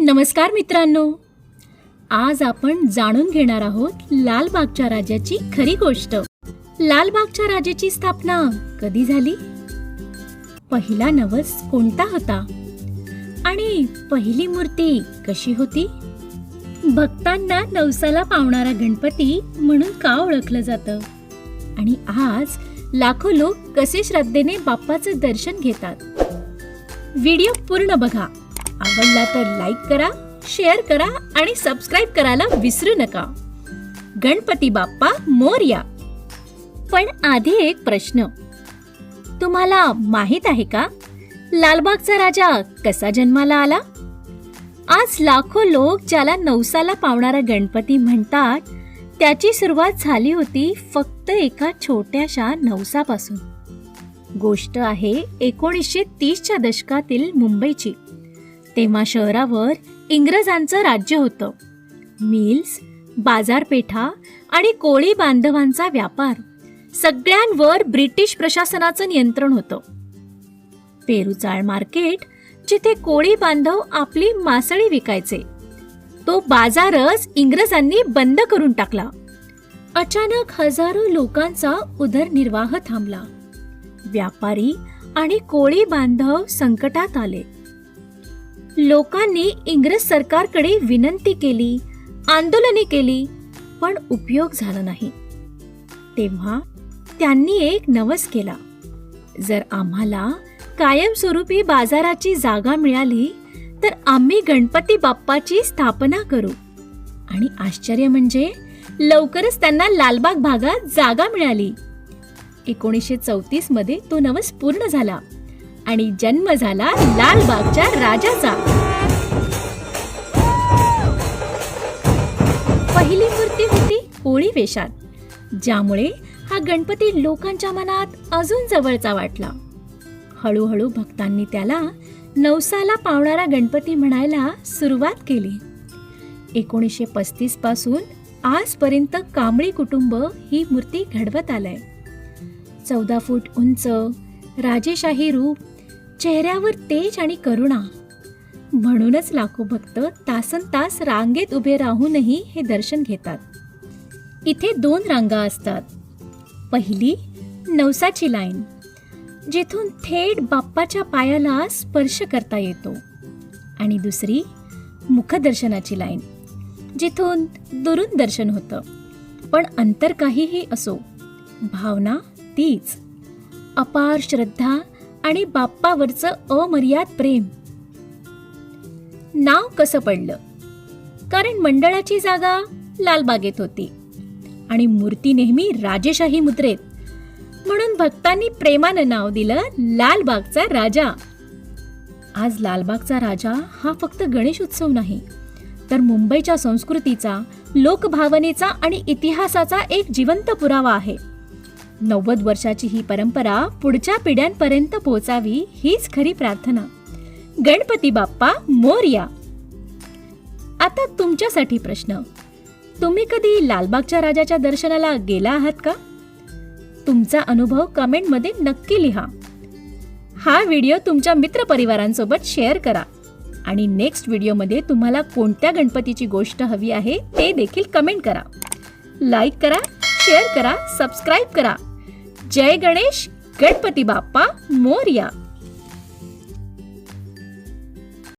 नमस्कार मित्रांनो. आज आपण जाणून घेणार आहोत लालबागच्या राजाची खरी गोष्ट. लालबागच्या राजाची स्थापना कधी झाली? पहिला नवस कोणता होता? आणि पहिली मूर्ती कशी होती? भक्तांना नवसाला पावणारा गणपती म्हणून का ओळखलं जातं? आणि आज लाखो लोक कसे श्रद्धेने बाप्पाचं दर्शन घेतात? व्हिडिओ पूर्ण बघा. आवडला तर लाईक करा शेअर करा आणि सबस्क्राईब करायला विसरू नका. गणपती बाप्पा मोर्या. पण आधी एक प्रश्न. तुम्हाला माहीत आहे का लालबागचा राजा कसा जन्माला आला? आज लाखो लोक ज्याला नवसाला पावणारा गणपती म्हणतात त्याची सुरुवात झाली होती फक्त एका छोट्याशा नवसापासून. गोष्ट आहे एकोणीसशे तीसच्या दशकातील मुंबईची. तेव्हा शहरावर इंग्रजांचं राज्य होतं. मिल्स बाजारपेठा आणि कोळी बांधवांचा व्यापार सगळ्यांवर ब्रिटिश प्रशासनाचं नियंत्रण होतं. पेरुचाळ मार्केट जिथे कोळी बांधव आपली मासळी विकायचे तो बाजारच इंग्रजांनी बंद करून टाकला. अचानक हजारो लोकांचा उदरनिर्वाह थांबला. व्यापारी आणि कोळी बांधव संकटात आले. लोकांनी इंग्रज सरकारकडे विनंती केली आंदोलने केली पण उपयोग झाला नाही. तेव्हा त्यांनी एक नवस केला. जर आम्हाला कायमस्वरूपी बाजाराची जागा मिळाली तर आम्ही गणपती बाप्पाची स्थापना करू. आणि आश्चर्य म्हणजे लवकरच त्यांना लालबाग भागात जागा मिळाली. एकोणीसशे चौतीसमध्ये तो नवस पूर्ण झाला. आणि जन्म झाला लालबागच्या राजाचा. पहिली मूर्ती होती होळी वेशात ज्यामुळे हा गणपती लोकांच्या मनात अजून जवळचा वाटला. हळूहळू भक्तांनी त्याला नवसाला पावणारा गणपती म्हणायला सुरुवात केली. एकोणीसशे पस्तीसपासून आजपर्यंत कांबळी कुटुंब ही मूर्ती घडवत आलंय. चौदा फूट उंच राजेशाही रूप चेहऱ्यावर तेज आणि करुणा. म्हणूनच लाखो भक्त तासन तास रांगेत उभे राहूनही हे दर्शन घेतात. इथे दोन रांगा असतात. पहिली नवसाची लाईन जिथून थेट बाप्पाच्या पायाला स्पर्श करता येतो. आणि दुसरी मुखदर्शनाची लाईन जिथून दुरून दर्शन होतं. पण अंतर काहीही असो भावना तीच. अपार श्रद्धा आणि बाप्पावरचं अमर्याद प्रेम. नाव कसं पडलं? कारण मंडळाची जागा लालबागेत होती. आणि मूर्ती नेहमी राजेशाही मुद्रेत. म्हणून भक्तांनी प्रेमानं नाव दिलं लालबागचा राजा. आज लालबागचा राजा हा फक्त गणेश उत्सव नाही तर मुंबईच्या संस्कृतीचा लोकभावनेचा आणि इतिहासाचा एक जिवंत पुरावा आहे. नव्वद वर्षाची ही परंपरा पुढच्या पिढ्यांपर्यंत पोहोचावी हीच खरी प्रार्थना. गणपती बाप्पा मोरया. आता तुमच्यासाठी प्रश्न. तुम्ही कधी लालबागच्या राजाच्या दर्शनाला गेला आहात का? तुमचा अनुभव कमेंटमध्ये नक्की लिहा. हा व्हिडिओ तुमच्या मित्रपरिवारांसोबत शेअर करा. आणि नेक्स्ट व्हिडिओमध्ये तुम्हाला कोणत्या गणपतीची गोष्ट हवी आहे ते देखील कमेंट करा. लाईक करा शेअर करा सबस्क्राईब करा. जय गणेश गणपती बाप्पा मोरया.